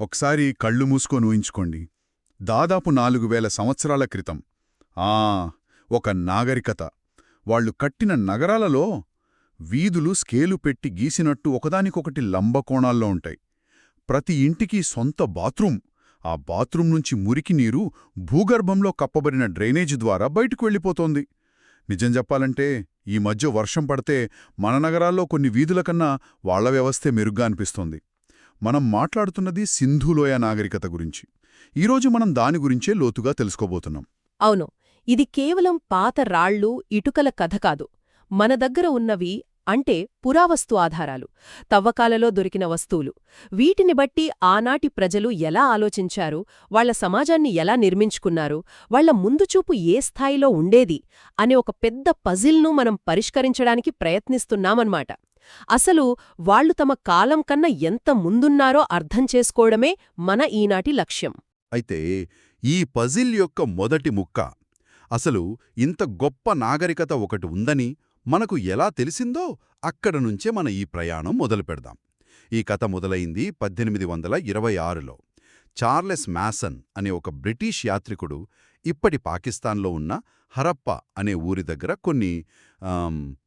ఒకసారి కళ్ళు మూసుకొని ఊహించుకోండి. దాదాపు నాలుగు వేల సంవత్సరాల క్రితం. ఆ ఒక నాగరికత. వాళ్ళు కట్టిన నగరాలలో వీధులు స్కేలు పెట్టి గీసినట్టు ఒకదానికొకటి లంబకోణాల్లో ఉంటాయి. ప్రతి ఇంటికి సొంత బాత్రూం. ఆ బాత్రూం నుంచి మురికి నీరు భూగర్భంలో కప్పబడిన డ్రైనేజీ ద్వారా బయటకు వెళ్ళిపోతోంది. నిజం చెప్పాలంటే ఈ మధ్య వర్షం పడితే మన నగరాల్లో కొన్ని వీధుల కన్నా వాళ్ళ వ్యవస్థే మెరుగ్గా అనిపిస్తోంది. మనం మాట్లాడుతున్నది సింధులోయ నాగరికత గురించి. ఈరోజు మనం దాని గురించే లోతుగా తెలుసుకోబోతున్నాం. అవును. ఇది కేవలం పాత రాళ్ళు ఇటుకల కథ కాదు. మన దగ్గర ఉన్నవి అంటే పురావస్తు ఆధారాలు తవ్వకాలలో దొరికిన వస్తువులు. వీటిని బట్టి ఆనాటి ప్రజలు ఎలా ఆలోచించారు వాళ్ళ సమాజాన్ని ఎలా నిర్మించుకున్నారు వాళ్ళ ముందుచూపు ఏ స్థాయిలో ఉండేది అనే ఒక పెద్ద పజిల్ను మనం పరిష్కరించడానికి ప్రయత్నిస్తున్నామన్నమాట. అసలు వాళ్ళు తమ కాలం కన్నా ఎంత ముందున్నారో అర్థం చేసుకోవడమే మన ఈనాటి లక్ష్యం. అయితే ఈ పజిల్ యొక్క మొదటి ముక్క అసలు ఇంత గొప్ప నాగరికత ఒకటి ఉందని మనకు ఎలా తెలిసిందో అక్కడ నుంచే మన ఈ ప్రయాణం మొదలుపెడదాం ఈ కథ మొదలైంది పద్దెనిమిది వందల ఇరవై ఆరులో. చార్లెస్ మ్యాసన్ అనే ఒక బ్రిటిష్ యాత్రికుడు ఇప్పటి పాకిస్తాన్లో ఉన్న హరప్ప అనే ఊరి దగ్గర కొన్ని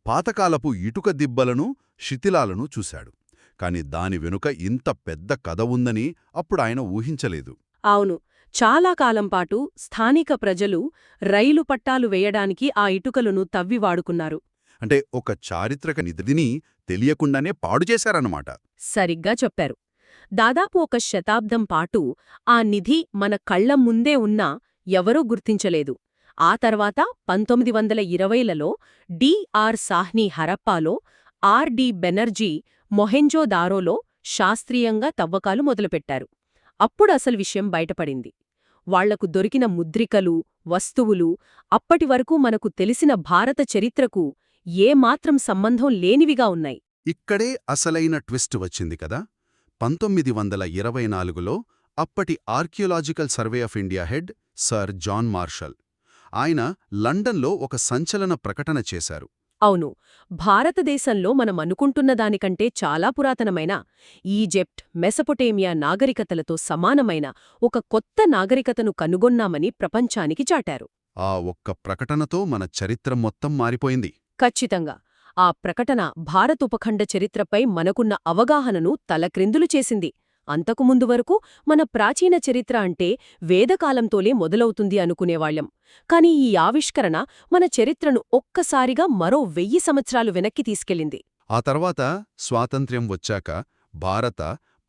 పాతకాలపు ఇటుక దిబ్బలను శిథిలాలను చూశాడు. కాని దాని వెనుక ఇంత పెద్ద కథ ఉందని అప్పుడు ఆయన ఊహించలేదు. అవును. చాలా కాలం పాటు స్థానిక ప్రజలు రైలు పట్టాలు వేయడానికి ఆ ఇటుకలను తవ్వి వాడుకున్నారు. అంటే ఒక చారిత్రక నిధిని తెలియకుండానే పాడు చేశారన్నమాట. సరిగ్గా చెప్పారు. దాదాపు ఒక శతాబ్దం పాటు ఆ నిధి మన కళ్ళ ముందే ఉన్నా ఎవరూ గుర్తించలేదు. ఆ తర్వాత పంతొమ్మిది వందల ఇరవైలలో డిఆర్ సాహ్ని హరప్పాలో ఆర్డి బెనర్జీ మొహెంజోదారోలో శాస్త్రీయంగా తవ్వకాలు మొదలుపెట్టారు. అప్పుడు అసలు విషయం బయటపడింది. వాళ్ళకు దొరికిన ముద్రికలు వస్తువులు అప్పటివరకు మనకు తెలిసిన భారత చరిత్రకు ఏమాత్రం సంబంధం లేనివిగా ఉన్నాయి. ఇక్కడే అసలైన ట్విస్ట్ వచ్చింది కదా! పంతొమ్మిది వందల ఇరవై నాలుగులో అప్పటి archaeological survey of India head sir John Marshall. ఆయన లండన్లో ఒక సంచలన ప్రకటన చేశారు. అవును భారతదేశంలో మనం అనుకుంటున్న దానికంటే చాలా పురాతనమైన ఈజిప్ట్ మెసపొటేమియా నాగరికతలతో సమానమైన ఒక కొత్త నాగరికతను కనుగొన్నామని ప్రపంచానికి చాటారు. ఆ ఒక్క ప్రకటనతో మన చరిత్ర మొత్తం మారిపోయింది. ఖచ్చితంగా. ఆ ప్రకటన భారత ఉపఖండ చరిత్రపై మనకున్న అవగాహనను తలక్రిందులు చేసింది. అంతకుముందు వరకు మన ప్రాచీన చరిత్ర అంటే వేదకాలంతోలే మొదలవుతుంది అనుకునేవాళ్ళం కాని ఈ ఆవిష్కరణ మన చరిత్రను ఒక్కసారిగా మరో వెయ్యి సంవత్సరాలు వెనక్కి తీసుకెళ్ళింది. ఆ తర్వాత స్వాతంత్ర్యం వచ్చాక భారత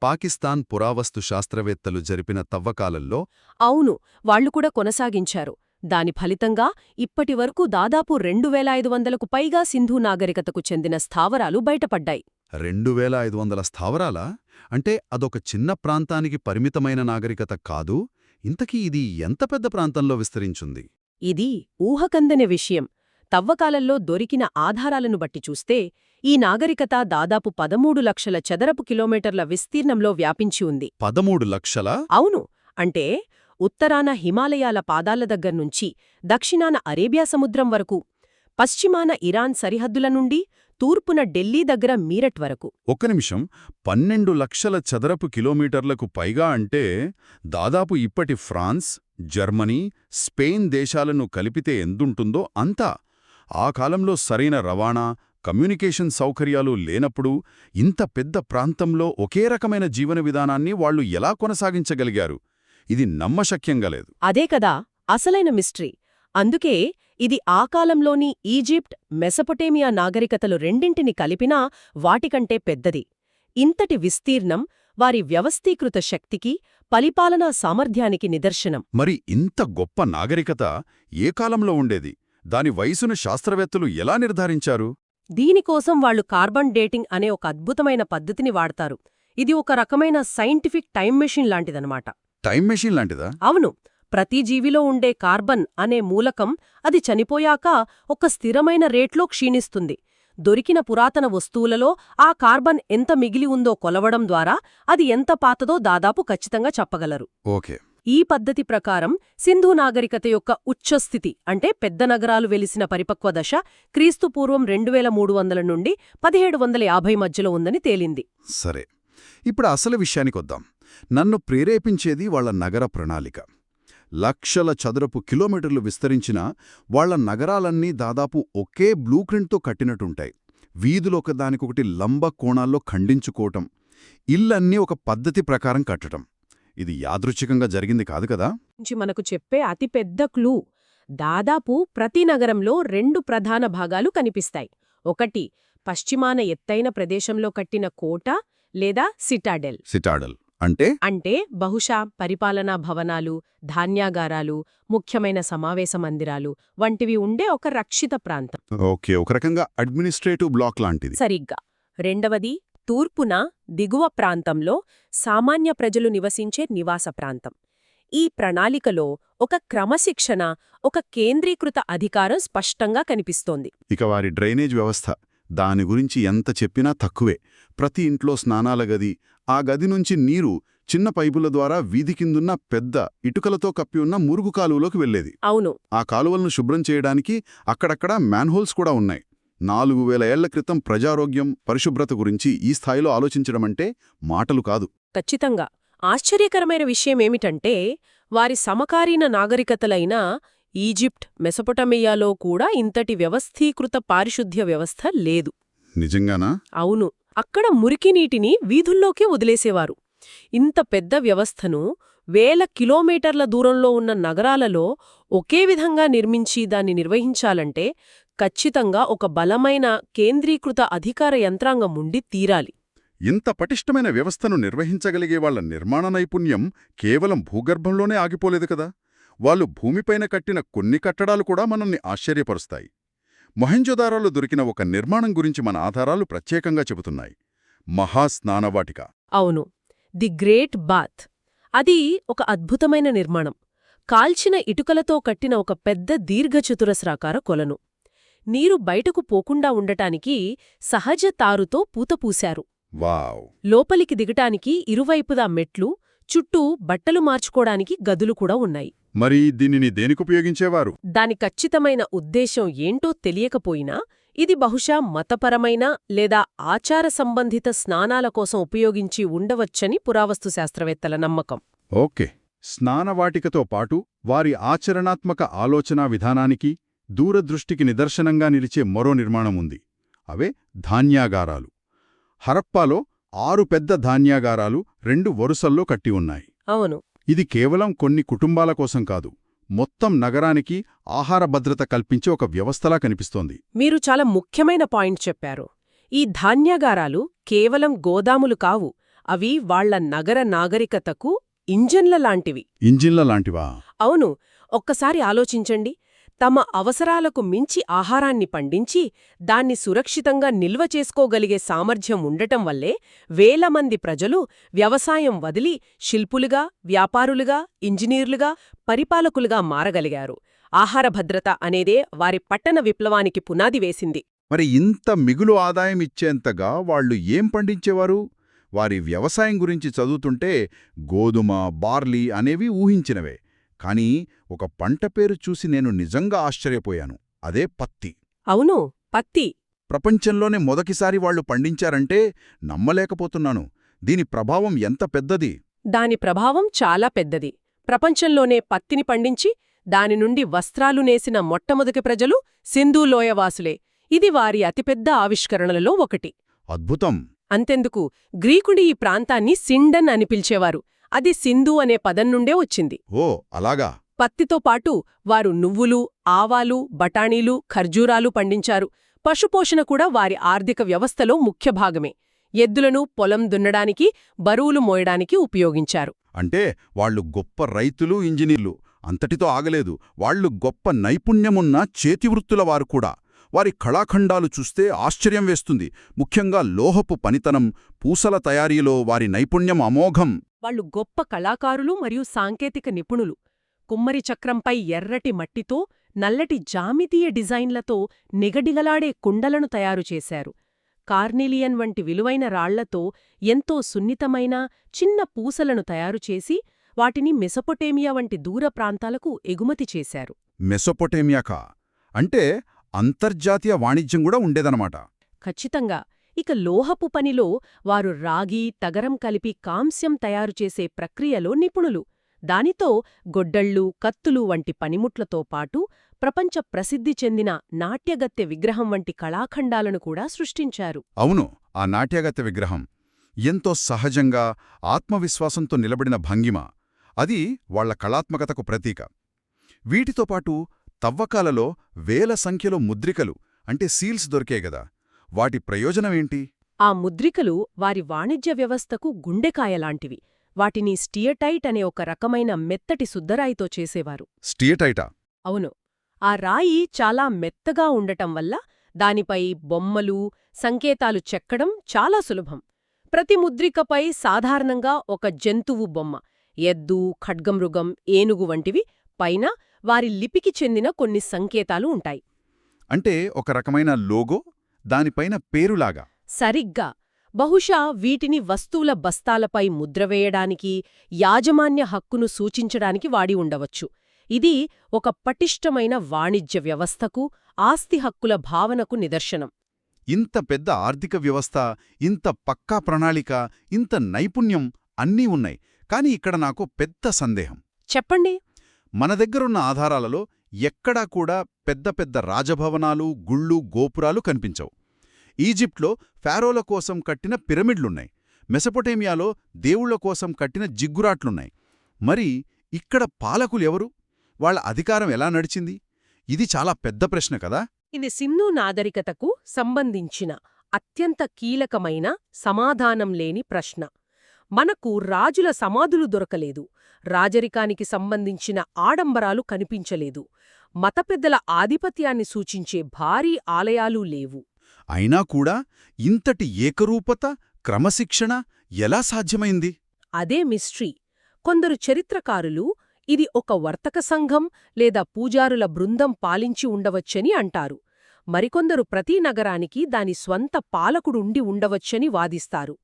పాకిస్తాన్ పురావస్తు శాస్త్రవేత్తలు జరిపిన తవ్వకాలల్లో అవును వాళ్ళు కూడా కొనసాగించారు. దాని ఫలితంగా ఇప్పటివరకు దాదాపు రెండు వేల ఐదు వందలకు పైగా సింధు నాగరికతకు చెందిన స్థావరాలు బయటపడ్డాయి. రెండు వేల ఐదు వందల స్థావరాలా? అంటే అదొక చిన్న ప్రాంతానికి పరిమితమైన నాగరికత కాదు ఇంతకీ ఇది ఎంత పెద్ద ప్రాంతంలో విస్తరించుంది? ఇది ఊహకందని విషయం. తవ్వకాలల్లో దొరికిన ఆధారాలను బట్టి చూస్తే ఈ నాగరికత దాదాపు పదమూడు లక్షల చదరపు కిలోమీటర్ల విస్తీర్ణంలో వ్యాపించి ఉంది. పదమూడు లక్షల? అవును. అంటే ఉత్తరాన హిమాలయాల పాదాల దగ్గర్నుంచి దక్షిణాన అరేబియా సముద్రం వరకు పశ్చిమాన ఇరాన్ సరిహద్దుల నుండి తూర్పున ఢిల్లీ దగ్గర మీరట్ వరకు. ఒక్క నిమిషం. పన్నెండు లక్షల చదరపు కిలోమీటర్లకు పైగా అంటే దాదాపు ఇప్పటి ఫ్రాన్స్ జర్మనీ స్పెయిన్ దేశాలను కలిపితే ఎంతుంటుందో అంతా. ఆ కాలంలో సరైన రవాణా కమ్యూనికేషన్ సౌకర్యాలు లేనప్పుడు ఇంత పెద్ద ప్రాంతంలో ఒకే రకమైన జీవన విధానాన్ని వాళ్ళు ఎలా కొనసాగించగలిగారు? ఇది నమ్మశక్యంగా లేదు. అదే కదా అసలైన మిస్ట్రీ. అందుకే ఇది ఆ కాలంలోని ఈజిప్ట్ మెసపొటేమియా నాగరికతలు రెండింటిని కలిపినా వాటికంటే పెద్దది. ఇంతటి విస్తీర్ణం వారి వ్యవస్థీకృత శక్తికి పరిపాలనా సామర్థ్యానికి నిదర్శనం. మరి ఇంత గొప్ప నాగరికత ఏ కాలంలో ఉండేది? దాని వయసును శాస్త్రవేత్తలు ఎలా నిర్ధారించారు? దీనికోసం వాళ్ళు కార్బన్ డేటింగ్ అనే ఒక అద్భుతమైన పద్ధతిని వాడతారు. ఇది ఒక రకమైన సైంటిఫిక్ టైం మెషిన్ లాంటిదనమాట. టైం మెషిన్ లాంటిదా? అవును. ప్రతి జీవిలో ఉండే కార్బన్ అనే మూలకం అది చనిపోయాక ఒక స్థిరమైన రేట్లో క్షీణిస్తుంది. దొరికిన పురాతన వస్తువులలో ఆ కార్బన్ ఎంత మిగిలి ఉందో కొలవడం ద్వారా అది ఎంత పాతదో దాదాపు ఖచ్చితంగా చెప్పగలరు. ఓకే. ఈ పద్ధతి ప్రకారం సింధు నాగరికత యొక్క ఉచ్చస్థితి అంటే పెద్ద నగరాలు వెలిసిన పరిపక్వ దశ క్రీస్తుపూర్వం రెండు వేల మూడు వందల నుండి పదిహేడు వందల యాభై మధ్యలో ఉందని తేలింది. సరే. ఇప్పుడు అసలు విషయానికొద్దాం. నన్ను ప్రేరేపించేది వాళ్ళ నగర ప్రణాళిక. లక్షల చదరపు కిలోమీటర్లు విస్తరించిన వాళ్ళ నగరాలన్నీ దాదాపు ఒకే బ్లూప్రింట్తో కట్టినట్టుంటాయి. వీధులు ఒకదానికొకటి లంబ కోణాల్లో ఖండించుకోవటం ఇల్లన్నీ ఒక పద్ధతి ప్రకారం కట్టటం. ఇది యాదృచ్ఛికంగా జరిగింది కాదు కదా? మనకు చెప్పే అతిపెద్ద క్లూ. దాదాపు ప్రతి నగరంలో రెండు ప్రధాన భాగాలు కనిపిస్తాయి. ఒకటి పశ్చిమాన ఎత్తైన ప్రదేశంలో కట్టిన కోట లేదా సిటాడెల్. సిటాడల్. అంటే? అంటే బహుశా పరిపాలనా భవనాలు ధాన్యాగారాలు ముఖ్యమైన సమావేశ మందిరాలు వంటివి ఉండే ఒక రక్షిత ప్రాంతం. ఓకే ఒక రకంగా అడ్మినిస్ట్రేటివ్ బ్లాక్ లాంటిది. సరిగ్గా. రెండవది తూర్పున దిగువ ప్రాంతంలో సామాన్య ప్రజలు నివసించే నివాస ప్రాంతం. ఈ ప్రణాళికలో ఒక క్రమశిక్షణ ఒక కేంద్రీకృత అధికారం స్పష్టంగా కనిపిస్తోంది. ఇక వారి డ్రైనేజ్ వ్యవస్థ దాని గురించి ఎంత చెప్పినా తక్కువే. ప్రతి ఇంట్లో స్నానాల గది ఆ గది నుంచి నీరు చిన్న పైపుల ద్వారా వీధి కిందున్న పెద్ద ఇటుకలతో కప్పి ఉన్న మురుగు కాలువలోకి వెళ్ళేది అవును. ఆ కాలువలను శుభ్రం చేయడానికి అక్కడక్కడ మ్యాన్హోల్స్ కూడా ఉన్నాయి. నాలుగు వేల ఏళ్ళ క్రితం ప్రజారోగ్యం పరిశుభ్రత గురించి ఈ స్థాయిలో ఆలోచించడమంటే మాటలు కాదు. ఖచ్చితంగా. ఆశ్చర్యకరమైన విషయమేమిటంటే వారి సమకాలీన నాగరికతలైన ఈజిప్ట్ మెసొపటమియాలో కూడా ఇంతటి వ్యవస్థీకృత పారిశుద్ధ్య వ్యవస్థ లేదు. నిజంగానా? అవును. అక్కడ మురికి నీటిని వీధుల్లోకే వదిలేసేవారు. ఇంత పెద్ద వ్యవస్థను వేల కిలోమీటర్ల దూరంలో ఉన్న నగరాలలో ఒకే విధంగా నిర్మించి దాన్ని నిర్వహించాలంటే ఖచ్చితంగా ఒక బలమైన కేంద్రీకృత అధికార యంత్రాంగం ఉండి తీరాలి. ఇంత పటిష్టమైన వ్యవస్థను నిర్వహించగలిగే వాళ్ళ నిర్మాణ నైపుణ్యం కేవలం భూగర్భంలోనే ఆగిపోలేదు కదా? వాళ్ళు భూమిపైన కట్టిన కొన్ని కట్టడాలు కూడా మనల్ని ఆశ్చర్యపరుస్తాయి. మొహెంజోదారోలో దొరికిన ఒక నిర్మాణం గురించి మన ఆధారాలు ప్రత్యేకంగా చెబుతున్నాయి. మహాస్నానవాటిక. అవును. The great bath. అది ఒక అద్భుతమైన నిర్మాణం. కాల్చిన ఇటుకలతో కట్టిన ఒక పెద్ద దీర్ఘచతురస్రాకార కొలను. నీరు బయటకు పోకుండా ఉండటానికి సహజ తారుతో పూతపూశారు వావ్. లోపలికి దిగటానికి ఇరువైపుదా మెట్లు చుట్టూ బట్టలు మార్చుకోడానికి గదులు కూడా ఉన్నాయి. మరి దీనిని దేనికుపయోగించేవారు? దాని ఖచ్చితమైన ఉద్దేశం ఏంటో తెలియకపోయినా ఇది బహుశా మతపరమైన లేదా ఆచార సంబంధిత స్నానాల కోసం ఉపయోగించి ఉండవచ్చని పురావస్తు శాస్త్రవేత్తల నమ్మకం. ఓకే. స్నానవాటికతో పాటు వారి ఆచరణాత్మక ఆలోచనా విధానానికి దూరదృష్టికి నిదర్శనంగా నిలిచే మరో నిర్మాణం ఉంది. అవే ధాన్యాగారాలు. హరప్పాలో ఆరు పెద్ద ధాన్యాగారాలు రెండు వరుసల్లో కట్టి ఉన్నాయి. అవును. ఇది కేవలం కొన్ని కుటుంబాల కోసం కాదు మొత్తం నగరానికి ఆహార భద్రత కల్పించే ఒక వ్యవస్థలా కనిపిస్తోంది. మీరు చాలా ముఖ్యమైన పాయింట్ చెప్పారు. ఈ ధాన్యాగారాలు కేవలం గోదాములు కావు అవి వాళ్ళ నగర నాగరికతకు ఇంజన్ల లాంటివి. ఇంజిన్ల లాంటివా? అవును. ఒక్కసారి ఆలోచించండి. తమ అవసరాలకు మించి ఆహారాన్ని పండించి దాన్ని సురక్షితంగా నిల్వ చేసుకోగలిగే సామర్థ్యం ఉండటం వల్లే వేల మంది ప్రజలు వ్యవసాయం వదిలి శిల్పులుగా వ్యాపారులుగా ఇంజనీర్లుగా పరిపాలకులుగా మారగలిగారు. ఆహార భద్రత అనేదే వారి పట్టణ విప్లవానికి పునాది వేసింది. మరి ఇంత మిగులు ఆదాయం ఇచ్చేంతగా వాళ్ళు ఏం పండించేవారు? వారి వ్యవసాయం గురించి చదువుతుంటే గోధుమ బార్లీ అనేవి ఊహించినవే. కానీ ఒక పంట పేరు చూసి నేను నిజంగా ఆశ్చర్యపోయాను. అదే పత్తి. అవును పత్తి. ప్రపంచంలోనే మొదటిసారి వాళ్ళు పండించారంటే నమ్మలేకపోతున్నాను. దీని ప్రభావం ఎంత పెద్దది? దాని ప్రభావం చాలా పెద్దది. ప్రపంచంలోనే పత్తిని పండించి దాని నుండి వస్త్రాలు నేసిన మొట్టమొదటి ప్రజలు సింధూలోయవాసులే ఇది వారి అతిపెద్ద ఆవిష్కరణలలో ఒకటి. అద్భుతం. అంతెందుకు? గ్రీకుడి ఈ ప్రాంతాన్ని సిండన్ అని పిలిచేవారు. అది సింధు అనే పదం నుండే వచ్చింది. ఓ అలాగా. పత్తితో పాటు వారు నువ్వులు ఆవాలు బఠాణీలు ఖర్జూరాలు పండించారు. పశుపోషణ కూడా వారి ఆర్థిక వ్యవస్థలో ముఖ్య భాగమే. ఎద్దులను పొలం దున్నడానికి బరువులు మోయడానికి ఉపయోగించారు. అంటే వాళ్ళు గొప్ప రైతులు ఇంజనీర్లు. అంతటితో ఆగలేదు. వాళ్ళు గొప్ప నైపుణ్యమున్న చేతివృత్తుల వారు కూడా. వారి కళాఖండాలు చూస్తే ఆశ్చర్యం వేస్తుంది. ముఖ్యంగా లోహపు పనితనం పూసల తయారీలో వారి నైపుణ్యం అమోఘం. వాళ్ళు గొప్ప కళాకారులు మరియు సాంకేతిక నిపుణులు. కుమ్మరి చక్రంపై ఎర్రటి మట్టితో నల్లటి జామితీయ డిజైన్లతో నిగడిగలాడే కుండలను తయారు చేశారు. కార్నిలియన్ వంటి విలువైన రాళ్ళతో ఎంతో సున్నితమైన చిన్న పూసలను తయారుచేసి వాటిని మెసొపొటేమియా వంటి దూర ప్రాంతాలకు ఎగుమతి చేశారు. మెసొపొటేమియాకా? అంటే అంతర్జాతీయ వాణిజ్యం కూడా ఉండేదనమాట ఖచ్చితంగా. ఇక లోహపు పనిలో వారు రాగి తగరం కలిపి కాంస్యం తయారుచేసే ప్రక్రియలో నిపుణులు. దానితో గొడ్డళ్ళు కత్తులు వంటి పనిముట్లతో పాటు ప్రపంచ ప్రసిద్ధి చెందిన నాట్యగత్తె విగ్రహం వంటి కళాఖండాలను కూడా సృష్టించారు. అవును ఆ నాట్యగత్య విగ్రహం ఎంతో సహజంగా ఆత్మవిశ్వాసంతో నిలబడిన భంగిమ. అది వాళ్ళ కళాత్మకతకు ప్రతీక. వీటితో పాటు తవ్వకాలలో వేల సంఖ్యలో ముద్రికలు అంటే సీల్స్ దొరికే గదా వాటి ప్రయోజనమేంటి? ఆ ముద్రికలు వారి వాణిజ్య వ్యవస్థకు గుండెకాయలాంటివి వాటిని స్టియటైట్ అనే ఒక రకమైన మెత్తటి సుద్దరాయితో చేసేవారు. స్టియటైటా? అవును. ఆ రాయి చాలా మెత్తగా ఉండటం వల్ల దానిపై బొమ్మలు సంకేతాలు చెక్కడం చాలా సులభం. ప్రతి ముద్రికపై సాధారణంగా ఒక జంతువు బొమ్మ ఎద్దు ఖడ్గమృగం ఏనుగు వంటివి. పైన వారి లిపికి చెందిన కొన్ని సంకేతాలు ఉంటాయి. అంటే ఒక రకమైన లోగో? దానిపైన పేరులాగా. సరిగ్గా. బహుశా వీటిని వస్తువుల బస్తాలపై ముద్రవేయడానికి యాజమాన్య హక్కును సూచించడానికి వాడి ఉండవచ్చు. ఇది ఒక పటిష్టమైన వాణిజ్య వ్యవస్థకు ఆస్తి హక్కుల భావనకు నిదర్శనం. ఇంత పెద్ద ఆర్థిక వ్యవస్థ ఇంత పక్కా ప్రణాళిక ఇంత నైపుణ్యం అన్నీ ఉన్నాయి. కాని ఇక్కడ నాకు పెద్ద సందేహం. చెప్పండి. మన దగ్గరున్న ఆధారాలలో ఎక్కడా కూడా పెద్ద పెద్ద రాజభవనాలు గుళ్ళు గోపురాలు కనిపించవు. ఈజిప్ట్లో ఫారోల కోసం కట్టిన పిరమిడ్లున్నాయి. మెసపొటేమియాలో దేవుళ్ళ కోసం కట్టిన జిగ్గురాట్లున్నాయి. మరి ఇక్కడ పాలకులెవరు వాళ్ళ అధికారం ఎలా నడిచింది? ఇది చాలా పెద్ద ప్రశ్న కదా? ఇది సింధు నాగరికతకు సంబంధించిన అత్యంత కీలకమైన సమాధానం లేని ప్రశ్న. మనకు రాజుల సమాధులు దొరకలేదు. రాజరికానికి సంబంధించిన ఆడంబరాలు కనిపించలేదు. మతపెద్దల ఆధిపత్యాన్ని సూచించే భారీ ఆలయాలు లేవు. అయినా కూడా ఇంతటి ఏకరూపత క్రమశిక్షణ ఎలా సాధ్యమైంది? అదే మిస్ట్రీ. కొందరు చరిత్రకారులు ఇది ఒక వర్తక సంఘం లేదా పూజారుల బృందం పాలించి ఉండవచ్చని అంటారు. మరికొందరు ప్రతి నగరానికి దాని స్వంత పాలకుడుండి ఉండవచ్చని వాదిస్తారు.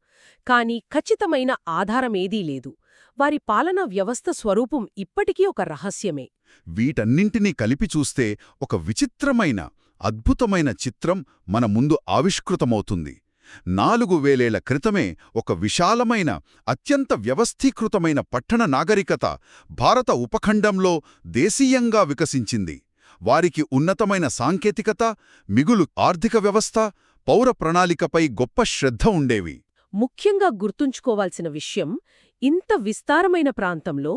కాని ఖచ్చితమైన ఆధారమేదీ లేదు. వారి పాలనా వ్యవస్థ స్వరూపం ఇప్పటికీ ఒక రహస్యమే. వీటన్నింటినీ కలిపి చూస్తే ఒక విచిత్రమైన అద్భుతమైన చిత్రం మన ముందు ఆవిష్కృతమవుతుంది. నాలుగు వేలేళ్ళ క్రితమే ఒక విశాలమైన అత్యంత వ్యవస్థీకృతమైన పట్టణ నాగరికత భారత ఉపఖండంలో దేశీయంగా వికసించింది. వారికి ఉన్నతమైన సాంకేతికత మిగులు ఆర్థిక వ్యవస్థ పౌర ప్రణాళికపై గొప్ప శ్రద్ధ ఉండేవి. ముఖ్యంగా గుర్తుంచుకోవాల్సిన విషయం ఇంత విస్తారమైన ప్రాంతంలో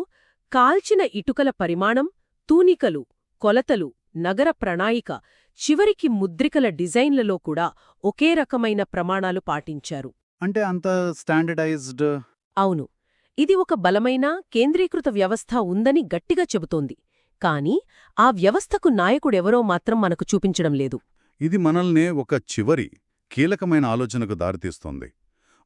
కాల్చిన ఇటుకల పరిమాణం తూనికలు కొలతలు నగర ప్రణాళిక చివరికి ముద్రికల డిజైన్లలో కూడా ఒకే రకమైన ప్రమాణాలు పాటించారు. అంటే అంత స్టాండర్డైజ్డ్? అవును. ఇది ఒక బలమైన కేంద్రీకృత వ్యవస్థ ఉందని గట్టిగా చెబుతోంది. కాని ఆ వ్యవస్థకు నాయకుడెవరో మాత్రం మనకు చూపించడం లేదు. ఇది మనల్నే ఒక చివరి కీలకమైన ఆలోచనకు దారితీస్తోంది.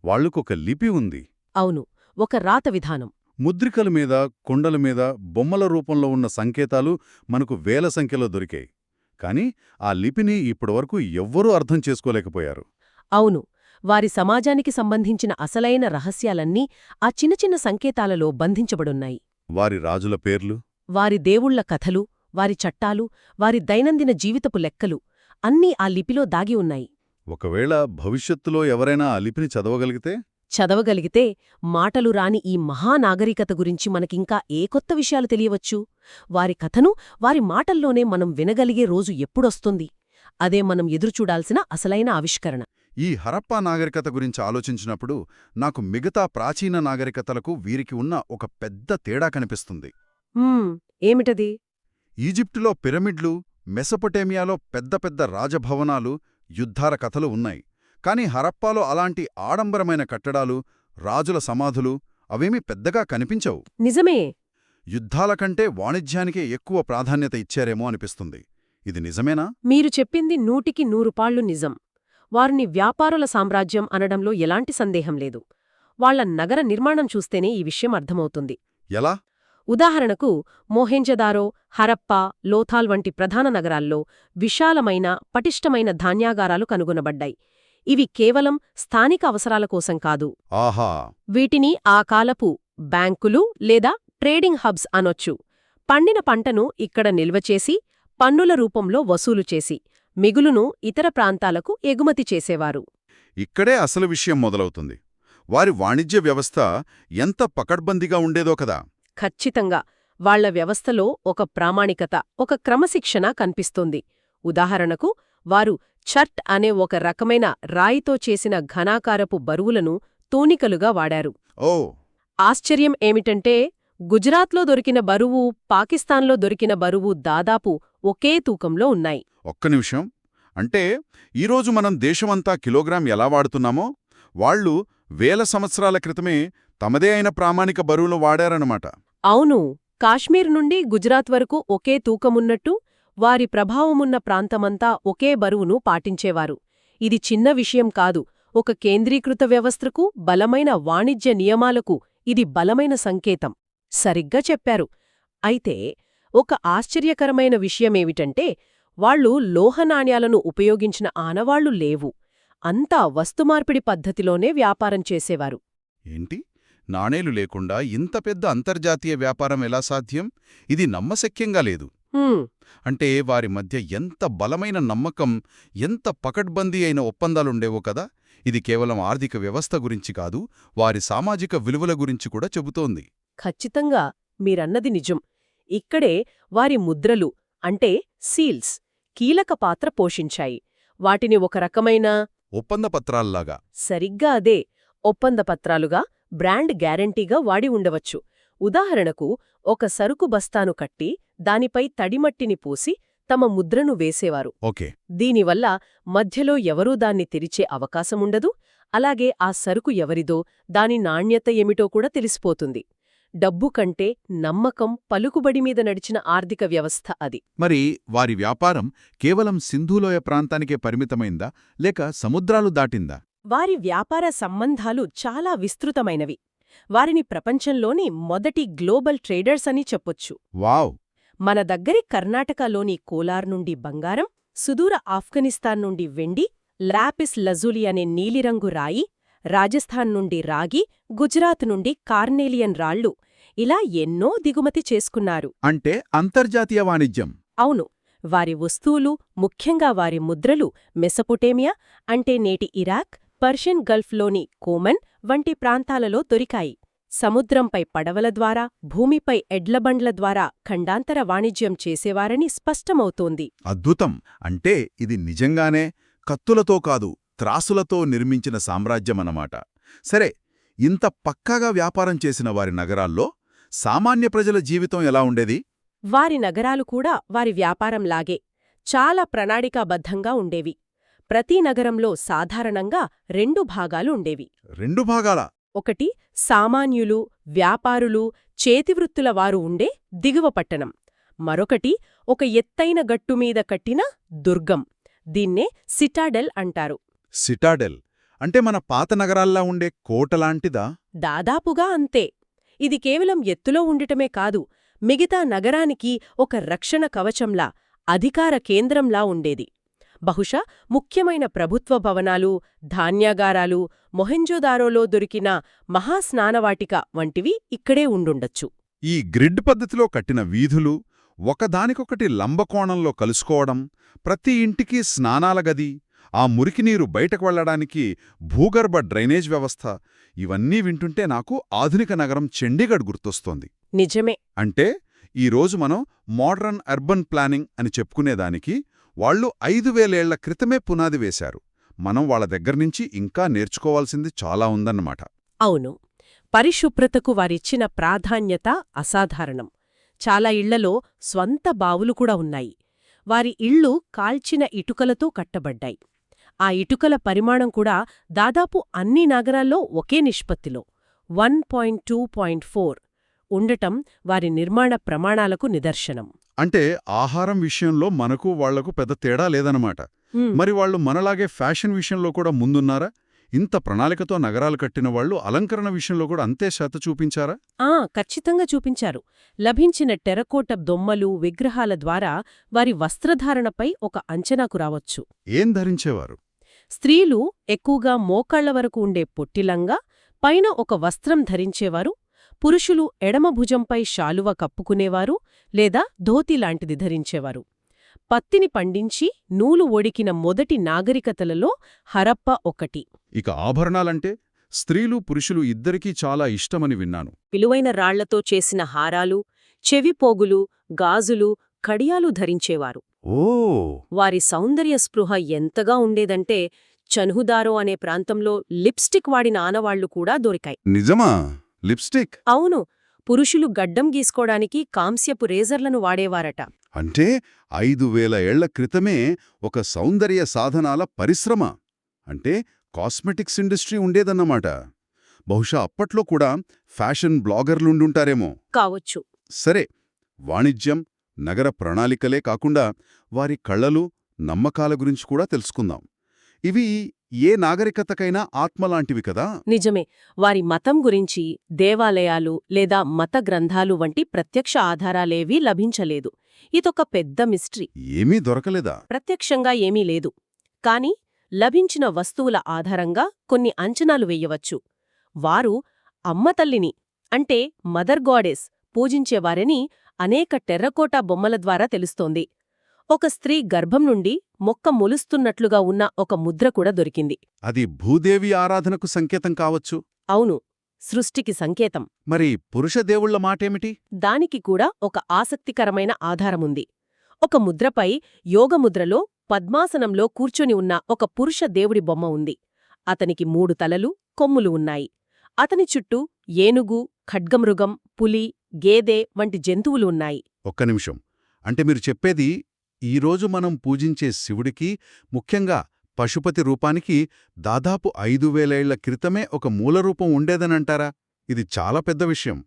వాళ్ళకొక లిపి ఉంది. అవును. ఒక రాత విధానం. ముద్రికల మీద కొండల మీద బొమ్మల రూపంలో ఉన్న సంకేతాలు మనకు వేల సంఖ్యలో దొరికాయి. కాని ఆ లిపిని ఇప్పటివరకు ఎవ్వరూ అర్థం చేసుకోలేకపోయారు. అవును వారి సమాజానికి సంబంధించిన అసలైన రహస్యాలన్నీ ఆ చిన్న చిన్న సంకేతాలలో బంధించబడున్నాయి. వారి రాజుల పేర్లు? వారి దేవుళ్ళ కథలు వారి చట్టాలు వారి దైనందిన జీవితపు లెక్కలు అన్నీ ఆ లిపిలో దాగి ఉన్నాయి. ఒకవేళ భవిష్యత్తులో ఎవరైనా ఆ లిపిని చదవగలిగితే? చదవగలిగితే మాటలు రాని ఈ మహానాగరికత గురించి మనకింకా ఏ కొత్త విషయాలు తెలియవచ్చు? వారి కథను వారి మాటల్లోనే మనం వినగలిగే రోజు ఎప్పుడొస్తుంది? అదే మనం ఎదురుచూడాల్సిన అసలైన ఆవిష్కరణ. ఈ హరప్పా నాగరికత గురించి ఆలోచించినప్పుడు నాకు మిగతా ప్రాచీన నాగరికతలకు వీరికి ఉన్న ఒక పెద్ద తేడా కనిపిస్తుంది. ఏమిటది? ఈజిప్టులో పిరమిడ్లు మెసొపటేమియాలో పెద్ద పెద్ద రాజభవనాలు యుద్ధాల కథలు ఉన్నాయి. కాని హరప్పాలో అలాంటి ఆడంబరమైన కట్టడాలు రాజుల సమాధులు అవేమీ పెద్దగా కనిపించవు. నిజమే. యుద్ధాల కంటే వాణిజ్యానికే ఎక్కువ ప్రాధాన్యత ఇచ్చారేమో అనిపిస్తుంది. ఇది నిజమేనా? మీరు చెప్పింది నూటికి నూరుపాళ్ళు నిజం. వారిని వ్యాపారుల సామ్రాజ్యం అనడంలో ఎలాంటి సందేహం లేదు. వాళ్ళ నగర నిర్మాణం చూస్తేనే ఈ విషయం అర్థమవుతుంది. ఎలా? ఉదాహరణకు మోహెంజదారో హరప్పా లోథాల్ వంటి ప్రధాన నగరాల్లో విశాలమైన పటిష్టమైన ధాన్యాగారాలు కనుగొనబడ్డాయి. ఇవి కేవలం స్థానిక అవసరాల కోసం కాదు. ఆహా! వీటిని ఆ కాలపు బ్యాంకులు లేదా ట్రేడింగ్ హబ్స్ అనొచ్చు. పండిన పంటను ఇక్కడ నిల్వచేసి పన్నుల రూపంలో వసూలు చేసి మిగులును ఇతర ప్రాంతాలకు ఎగుమతి చేసేవారు. ఇక్కడే అసలు విషయం మొదలవుతుంది. వారి వాణిజ్య వ్యవస్థ ఎంత పకడ్బందీగా ఉండేదో కదా! ఖచ్చితంగా. వాళ్ళ వ్యవస్థలో ఒక ప్రామాణికత ఒక క్రమశిక్షణ కనిపిస్తోంది. ఉదాహరణకు వారు చర్ట్ అనే ఒక రకమైన రాయితో చేసిన ఘనాకారపు బరువులను తూనికలుగా వాడారు. ఓ! ఆశ్చర్యం ఏమిటంటే గుజరాత్లో దొరికిన బరువు పాకిస్తాన్లో దొరికిన బరువు దాదాపు ఒకే తూకంలో ఉన్నాయి. ఒక్క నిమిషం. అంటే ఈరోజు మనం దేశమంతా కిలోగ్రాం ఎలా వాడుతున్నామో వాళ్ళు వేల సంవత్సరాల క్రితమే తమదే అయిన ప్రామాణిక బరువులు వాడారన్నమాట. అవును కాశ్మీర్ నుండి గుజరాత్ వరకు ఒకే తూకమున్నట్టు వారి ప్రభావమున్న ప్రాంతమంతా ఒకే బరువును పాటించేవారు. ఇది చిన్న విషయం కాదు. ఒక కేంద్రీకృత వ్యవస్థకు బలమైన వాణిజ్య నియమాలకు ఇది బలమైన సంకేతం. సరిగ్గా చెప్పారు. అయితే ఒక ఆశ్చర్యకరమైన విషయమేమిటంటే వాళ్ళు లోహనాణ్యాలను ఉపయోగించిన ఆనవాళ్ళు లేవు. అంతా వస్తుమార్పిడి పద్ధతిలోనే వ్యాపారం చేసేవారు. ఏంటి? నాణేలు లేకుండా ఇంత పెద్ద అంతర్జాతీయ వ్యాపారం ఎలా సాధ్యం? ఇది నమ్మశక్యంగా లేదు. అంటే వారి మధ్య ఎంత బలమైన నమ్మకం ఎంత పకడ్బందీ అయిన ఒప్పందాలుండేవో కదా! ఇది కేవలం ఆర్థిక వ్యవస్థ గురించి కాదు వారి సామాజిక విలువల గురించి కూడా చెబుతోంది. ఖచ్చితంగా మీరన్నది నిజం. ఇక్కడే వారి ముద్రలు అంటే సీల్స్ కీలక పాత్ర పోషించాయి. వాటిని ఒక రకమైన ఒప్పంద పత్రాల్లాగా సరిగ్గా అదే ఒప్పంద పత్రాలుగా బ్రాండ్ గ్యారంటీగా వాడి ఉండవచ్చు. ఉదాహరణకు ఒక సరుకు బస్తాను కట్టి దానిపై తడిమట్టిని పూసి తమ ముద్రను వేసేవారు. ఓకే. దీనివల్ల మధ్యలో ఎవరూ దాన్ని తెరిచే అవకాశముండదు అలాగే ఆ సరుకు ఎవరిదో దాని నాణ్యత ఏమిటో కూడా తెలిసిపోతుంది. డబ్బు కంటే నమ్మకం పలుకుబడి మీద నడిచిన ఆర్థిక వ్యవస్థ అది. మరి వారి వ్యాపారం కేవలం సింధులోయ ప్రాంతానికే పరిమితమైందా లేక సముద్రాలు దాటిందా? వారి వ్యాపార సంబంధాలు చాలా విస్తృతమైనవి. వారిని ప్రపంచంలోని మొదటి గ్లోబల్ ట్రేడర్స్ అని చెప్పొచ్చు. వావ్! మన దగ్గరి కర్ణాటకలోని కోలార్ నుండి బంగారం సుదూర ఆఫ్ఘనిస్తాన్ నుండి వెండి లాపిస్ లజూలి అనే నీలిరంగు రాయి రాజస్థాన్ నుండి రాగి గుజరాత్ నుండి కార్నేలియన్ రాళ్ళు ఇలా ఎన్నో దిగుమతి చేసుకున్నారు. అంటే అంతర్జాతీయ వాణిజ్యం. అవును వారి వస్తువులు ముఖ్యంగా వారి ముద్రలు మెసపొటేమియా అంటే నేటి ఇరాక్ పర్షియన్ గల్ఫ్లోని కోమన్ వంటి ప్రాంతాలలో దొరికాయి. సముద్రంపై పడవల ద్వారా భూమిపై ఎడ్లబండ్ల ద్వారా ఖండాంతర వాణిజ్యం చేసేవారని స్పష్టమవుతోంది. అద్భుతం! అంటే ఇది నిజంగానే కత్తులతో కాదు త్రాసులతో నిర్మించిన సామ్రాజ్యమన్నమాట. సరే ఇంత పక్కాగా వ్యాపారం చేసిన వారి నగరాల్లో సామాన్య ప్రజల జీవితం ఎలా ఉండేది? వారి నగరాలు కూడా వారి వ్యాపారంలాగే చాలా ప్రణాళికాబద్ధంగా ఉండేవి. ప్రతి నగరంలో సాధారణంగా రెండు భాగాలు ఉండేవి. రెండు భాగాల? ఒకటి సామాన్యులు వ్యాపారులు చేతివృత్తుల వారు ఉండే దిగువ పట్టణం. మరొకటి ఒక ఎత్తైన గట్టుమీద కట్టిన దుర్గం. దీన్నే సిటాడెల్ అంటారు. సిటాడెల్ అంటే మన పాత నగరాల్లా ఉండే కోటలాంటిదా దాదాపుగా అంతే. ఇది కేవలం ఎత్తులో ఉండటమే కాదు మిగతా నగరానికి ఒక రక్షణ కవచంలా అధికార కేంద్రంలా ఉండేది. బహుశా ముఖ్యమైన ప్రభుత్వ భవనాలు ధాన్యాగారాలు మొహెంజోదారోలో దొరికిన మహాస్నానవాటిక వంటివి ఇక్కడే ఉండుండొచ్చు. ఈ గ్రిడ్ పద్ధతిలో కట్టిన వీధులు ఒకదానికొకటి లంబకోణంలో కలుసుకోవడం ప్రతి ఇంటికి స్నానాల గది ఆ మురికినీరు బయటకు వెళ్ళడానికి భూగర్భ డ్రైనేజ్ వ్యవస్థ ఇవన్నీ వింటుంటే నాకు ఆధునిక నగరం చండీగఢ్ గుర్తొస్తోంది. నిజమే. అంటే ఈరోజు మనం మోడ్రన్ అర్బన్ ప్లానింగ్ అని చెప్పుకునేదానికి వాళ్ళు ఐదు వేలేళ్ళ క్రితమే పునాది వేశారు. మనం వాళ్ళ దగ్గర్నుంచి ఇంకా నేర్చుకోవాల్సింది చాలా ఉందన్నమాట. అవును. పరిశుభ్రతకు వారిచ్చిన ప్రాధాన్యత అసాధారణం. చాలా ఇళ్ళలో స్వంత బావులు కూడా ఉన్నాయి. వారి ఇళ్ళు కాల్చిన ఇటుకలతో కట్టబడ్డాయి. ఆ ఇటుకల పరిమాణం కూడా దాదాపు అన్ని నగరాల్లో ఒకే నిష్పత్తిలో one point two point four ఉండటం వారి నిర్మాణ ప్రమాణాలకు నిదర్శనం. అంటే ఆహారం విషయంలో మనకు వాళ్ళకు పెద్ద తేడా లేదన్నమాట. హ్మ్. మరి వాళ్ళు మనలాగే ఫ్యాషన్ విషయంలో కూడా ముందున్నారా? ఇంత ప్రణాళికతో నగరాలు కట్టిన వాళ్ళు అలంకరణ విషయంలో కూడా అంతే శ్రద్ధ చూపించారా? ఆ ఖచ్చితంగా చూపించారు. లభించిన టెరకోట దొమ్మలు విగ్రహాల ద్వారా వారి వస్త్రధారణపై ఒక అంచనాకు రావచ్చు. ఏం ధరించేవారు? స్త్రీలు ఎక్కువగా మోకాళ్ళ వరకు ఉండే పొట్టిలంగా పైన ఒక వస్త్రం ధరించేవారు పురుషులు ఎడమ భుజంపై శాలువ కప్పుకునేవారు లేదా ధోతి లాంటిది ధరించేవారు. పత్తిని పండించి నూలు ఒడికిన మొదటి నాగరికతలలో హరప్ప ఒకటి. ఇక ఆభరణాలంటే స్త్రీలు పురుషులు ఇద్దరికీ చాలా ఇష్టమని విన్నాను. విలువైన రాళ్ళతో చేసిన హారాలు చెవిపోగులు గాజులు కడియాలు ధరించేవారు. ఓ! వారి సౌందర్య స్పృహ ఎంతగా ఉండేదంటే చన్హుదారో అనే ప్రాంతంలో లిప్స్టిక్ వాడిన ఆనవాళ్ళు కూడా దొరికాయి. నిజమా? లిప్స్టిక్? అవును పురుషులు గడ్డం గీసుకోవడానికి కాంస్యపు రేజర్లను వాడేవారట. అంటే ఐదు వేల ఏళ్ళ క్రితమే ఒక సౌందర్య సాధనాల పరిశ్రమ. అంటే కాస్మెటిక్స్ ఇండస్ట్రీ ఉండేదన్నమాట. బహుశా అప్పట్లో కూడా ఫ్యాషన్ బ్లాగర్లుండుంటారేమో కావచ్చు. సరే వాణిజ్యం నగర ప్రణాళికలే కాకుండా వారి కళలు నమ్మకాల గురించి కూడా తెలుసుకుందాం. ఇవి ఏ నాగరికతకైనా ఆత్మలాంటివి కదా? నిజమే. వారి మతం గురించి దేవాలయాలు లేదా మత గ్రంథాలు వంటి ప్రత్యక్ష ఆధారాలేవీ లభించలేదు. ఇదొక పెద్ద మిస్ట్రీ. ఏమీ దొరకలేదా? ప్రత్యక్షంగా ఏమీ లేదు. కాని లభించిన వస్తువుల ఆధారంగా కొన్ని అంచనాలు వెయ్యవచ్చు వారు అమ్మతల్లిని అంటే మదర్ గాడెస్ పూజించేవారని అనేక టెర్రకోటా బొమ్మల ద్వారా తెలుస్తోంది. ఒక స్త్రీ గర్భం నుండి మొక్క మొలుస్తున్నట్లుగా ఉన్న ఒక ముద్ర కూడా దొరికింది. అది భూదేవి ఆరాధనకు సంకేతం కావచ్చు? అవును. సృష్టికి సంకేతం. మరి పురుష దేవుళ్ళ మాటేమిటి? దానికి కూడా ఒక ఆసక్తికరమైన ఆధారముంది. ఒక ముద్రపై యోగముద్రలో పద్మాసనంలో కూర్చొని ఉన్న ఒక పురుష దేవుడి బొమ్మ ఉంది. అతనికి మూడు తలలు కొమ్ములు ఉన్నాయి. అతని చుట్టూ ఏనుగు ఖడ్గమృగం పులి గేదె వంటి జంతువులు ఉన్నాయి. ఒక్క నిమిషం. అంటే మీరు చెప్పేది ఈరోజు మనం పూజించే శివుడికి ముఖ్యంగా పశుపతి రూపానికి దాదాపు ఐదు వేలేళ్ళ క్రితమే ఒక మూలరూపం ఉండేదనంటారా? ఇది చాలా పెద్ద విషయం.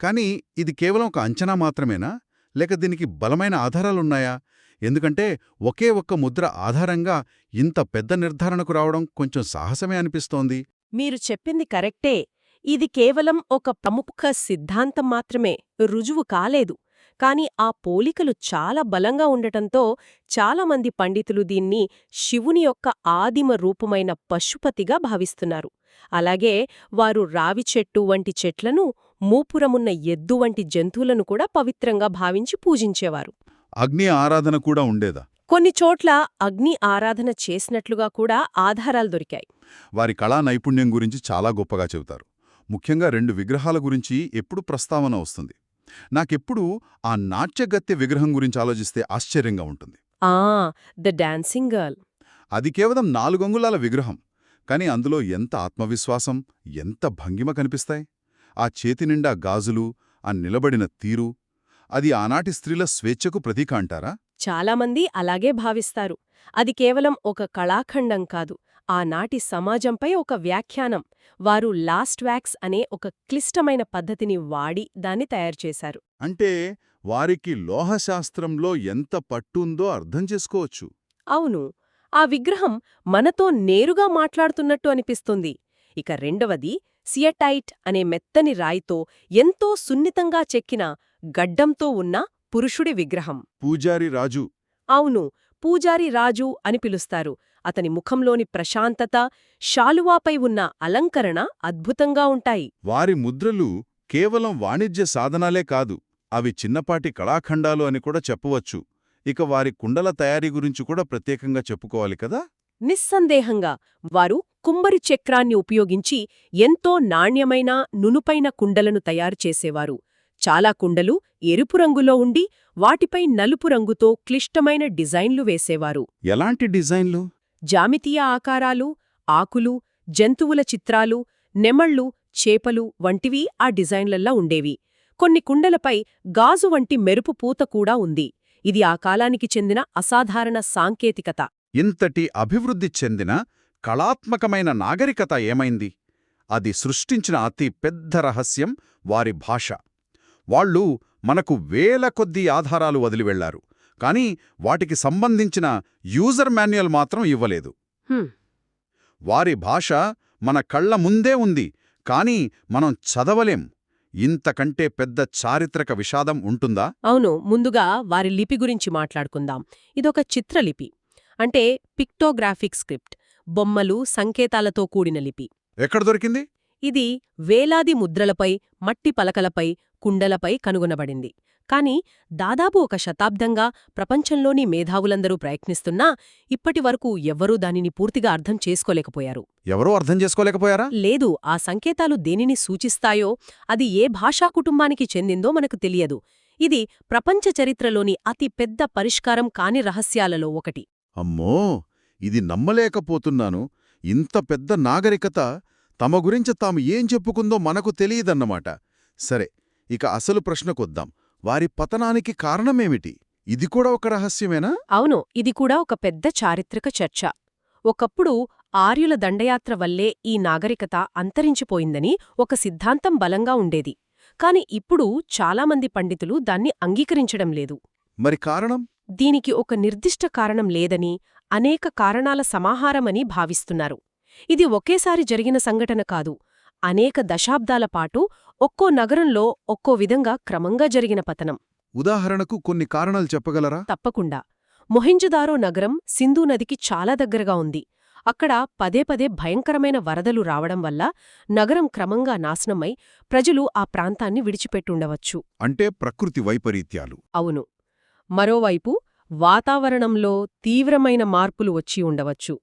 కానీ ఇది కేవలం ఒక అంచనా మాత్రమేనా? లేక దీనికి బలమైన ఆధారాలున్నాయా? ఎందుకంటే ఒకే ఒక్క ముద్ర ఆధారంగా ఇంత పెద్ద నిర్ధారణకు రావడం కొంచెం సాహసమే అనిపిస్తోంది. మీరు చెప్పింది కరెక్టే. ఇది కేవలం ఒక ప్రముఖ సిద్ధాంతం మాత్రమే. రుజువు కాలేదు. కాని ఆ పోలికలు చాలా బలంగా ఉండటంతో చాలామంది పండితులు దీన్ని శివుని యొక్క ఆదిమ రూపమైన పశుపతిగా భావిస్తున్నారు. అలాగే వారు రావి చెట్టు వంటి చెట్లను మూపురమున్న ఎద్దు వంటి జంతువులను కూడా పవిత్రంగా భావించి పూజించేవారు. అగ్ని ఆరాధన కూడా ఉండేదా? కొన్ని చోట్ల అగ్ని ఆరాధన చేసినట్లుగా కూడా ఆధారాలు దొరికాయి. వారి కళా నైపుణ్యం గురించి చాలా గొప్పగా చెబుతారు. ముఖ్యంగా రెండు విగ్రహాల గురించి ఎప్పుడు ప్రస్తావన వస్తుంది? నాకెప్పుడు ఆ నాట్యగత్తె విగ్రహం గురించి ఆలోచిస్తే ఆశ్చర్యంగా ఉంటుంది. ఆ ద డాన్సింగ్ గర్ల్. అది కేవలం నాలుగంగుళాల విగ్రహం. కాని అందులో ఎంత ఆత్మవిశ్వాసం ఎంత భంగిమ కనిపిస్తాయి? ఆ చేతి నిండా గాజులు ఆ నిలబడిన తీరు అది ఆనాటి స్త్రీల స్వేచ్ఛకు ప్రతీక అంటారా? చాలామంది అలాగే భావిస్తారు. అది కేవలం ఒక కళాఖండం కాదు. ఆనాటి సమాజంపై ఒక వ్యాఖ్యానం. వారు లాస్ట్ వ్యాక్స్ అనే ఒక క్లిష్టమైన పద్ధతిని వాడి దాన్ని తయారుచేశారు అంటే వారికి లోహశాస్త్రంలో ఎంత పట్టుందో అర్థం చేసుకోవచ్చు. అవును. ఆ విగ్రహం మనతో నేరుగా మాట్లాడుతున్నట్టు అనిపిస్తుంది. ఇక రెండవది సియటైట్ అనే మెత్తని రాయితో ఎంతో సున్నితంగా చెక్కిన గడ్డంతో ఉన్న పురుషుడి విగ్రహం. పూజారి రాజు. అవును. పూజారి రాజు అని పిలుస్తారు. అతని ముఖంలోని ప్రశాంతత శాలువాపై ఉన్న అలంకరణ అద్భుతంగా ఉంటాయి. వారి ముద్రలు కేవలం వాణిజ్య సాధనాలే కాదు అవి చిన్నపాటి కళాఖండాలు అని కూడా చెప్పవచ్చు. ఇక వారి కుండల తయారీ గురించి కూడా ప్రత్యేకంగా చెప్పుకోవాలి కదా? నిస్సందేహంగా వారు కుంభరి చక్రాన్ని ఉపయోగించి ఎంతో నాణ్యమైన నునుపైన కుండలను తయారు చేసేవారు. చాలా కుండలు ఎరుపు రంగులో ఉండి వాటిపై నలుపు రంగుతో క్లిష్టమైన డిజైన్లు వేసేవారు. ఎలాంటి డిజైన్లు? జామితీయ ఆకారాలు ఆకులు జంతువుల చిత్రాలు నెమళ్ళు చేపలు వంటివి ఆ డిజైన్లల్లా ఉండేవి. కొన్ని కుండలపై గాజు వంటి మెరుపు పూత కూడా ఉంది. ఇది ఆ కాలానికి చెందిన అసాధారణ సాంకేతికత. ఇంతటి అభివృద్ధి చెందిన కళాత్మకమైన నాగరికత ఏమైంది? అది సృష్టించిన అతి పెద్ద రహస్యం వారి భాష. వాళ్ళు మనకు వేల కొద్దీ ఆధారాలు వదిలివెళ్ళారు. కానీ వాటికి సంబంధించిన యూజర్ మాన్యువల్ మాత్రం ఇవ్వలేదు. వారి భాష మన కళ్ళ ముందే ఉంది కానీ మనం చదవలేం. ఇంతకంటే పెద్ద చారిత్రక విషాదం ఉంటుందా? అవును ముందుగా వారి లిపి గురించి మాట్లాడుకుందాం. ఇదొక చిత్రలిపి అంటే పిక్టోగ్రాఫిక్ స్క్రిప్ట్ బొమ్మలు సంకేతాలతో కూడిన లిపి. ఎక్కడ దొరికింది? ఇది వేలాది ముద్రలపై మట్టి పలకలపై కుండలపై కనుగొనబడింది. కాని దాదాపు ఒక శతాబ్దంగా ప్రపంచంలోని మేధావులందరూ ప్రయత్నిస్తున్నా ఇప్పటివరకు ఎవ్వరూ దానిని పూర్తిగా అర్థం చేసుకోలేకపోయారు. ఎవరో అర్థం చేసుకోలేకపోయారా? లేదు ఆ సంకేతాలు దేనిని సూచిస్తాయో అది ఏ భాషా కుటుంబానికి చెందిందో మనకు తెలియదు. ఇది ప్రపంచ చరిత్రలోని అతి పెద్ద పరిష్కారం కాని రహస్యాలలో ఒకటి. అమ్మో! ఇది నమ్మలేకపోతున్నాను. ఇంత పెద్ద నాగరికత తమ గురించి తాము ఏం చెప్పుకుందో మనకు తెలియదన్నమాట. సరే ఇక అసలు ప్రశ్నకొద్దాం. వారి పతనానికి కారణమేమిటి? ఇది కూడా ఒక రహస్యమేనా? అవును ఇది కూడా ఒక పెద్ద చారిత్రక చర్చ. ఒకప్పుడు ఆర్యుల దండయాత్ర వల్లే ఈ నాగరికత అంతరించిపోయిందని ఒక సిద్ధాంతం బలంగా ఉండేది. కాని ఇప్పుడు చాలామంది పండితులు దాన్ని అంగీకరించడం లేదు. మరి కారణం? దీనికి ఒక నిర్దిష్ట కారణం లేదని అనేక కారణాల సమాహారమని భావిస్తున్నారు. ఇది ఒకేసారి జరిగిన సంఘటన కాదు. అనేక దశాబ్దాల పాటు ఒక్కో నగరంలో ఒక్కో విధంగా క్రమంగా జరిగిన పతనం. ఉదాహరణకు కొన్ని కారణాలు చెప్పగలరా? తప్పకుండా. మొహింజదారో నగరం సింధూ నదికి చాలా దగ్గరగా ఉంది. అక్కడ పదే పదే భయంకరమైన వరదలు రావడం వల్ల నగరం క్రమంగా నాశనమై ప్రజలు ఆ ప్రాంతాన్ని విడిచిపెట్టుండవచ్చు. అంటే ప్రకృతి వైపరీత్యాలు. అవును. మరోవైపు వాతావరణంలో తీవ్రమైన మార్పులు వచ్చి ఉండవచ్చు.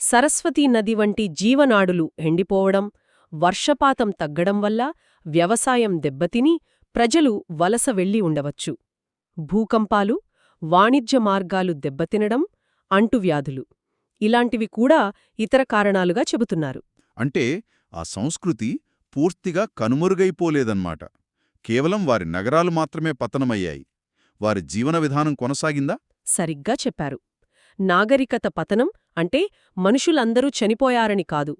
సరస్వతీ నది వంటి జీవనాడులు ఎండిపోవడం వర్షపాతం తగ్గడం వల్ల వ్యవసాయం దెబ్బతిని ప్రజలు వలస వెళ్ళి ఉండవచ్చు. భూకంపాలు వాణిజ్య మార్గాలు దెబ్బతినడం అంటువ్యాధులు. ఇలాంటివి కూడా ఇతర కారణాలుగా చెబుతున్నారు. అంటే ఆ సంస్కృతి పూర్తిగా కనుమరుగైపోలేదన్నమాట. కేవలం వారి నగరాలు మాత్రమే పతనమయ్యాయి. వారి జీవన విధానం కొనసాగిందా? సరిగ్గా చెప్పారు. నాగరికత పతనం అంటే మనుషులందరూ చనిపోయారని కాదు.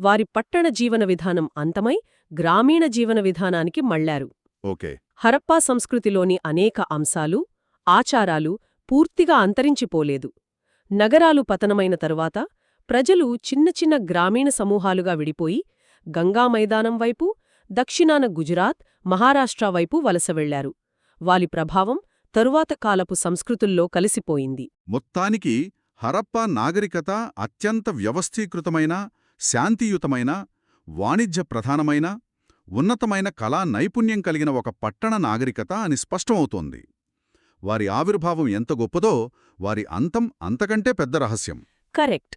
వారి పట్టణ జీవన విధానం అంతమై గ్రామీణ జీవన విధానానికి మళ్ళారు హరప్పా సంస్కృతిలోని అనేక అంశాలు ఆచారాలు పూర్తిగా అంతరించిపోలేదు. నగరాలు పతనమైన తరువాత ప్రజలు చిన్న చిన్న గ్రామీణ సమూహాలుగా విడిపోయి గంగా మైదానం వైపు దక్షిణాన గుజరాత్ మహారాష్ట్ర వైపు వలస వెళ్ళారు వారి ప్రభావం తరువాత కాలపు సంస్కృతుల్లో కలిసిపోయింది. మొత్తానికి హరప్పా నాగరికత అత్యంత వ్యవస్థీకృతమైన శాంతియుతమైన వాణిజ్య ప్రధానమైన ఉన్నతమైన కళా నైపుణ్యం కలిగిన ఒక పట్టణ నాగరికత అని స్పష్టమవుతోంది. వారి ఆవిర్భావం ఎంత గొప్పదో వారి అంతం అంతకంటే పెద్ద రహస్యం. కరెక్ట్.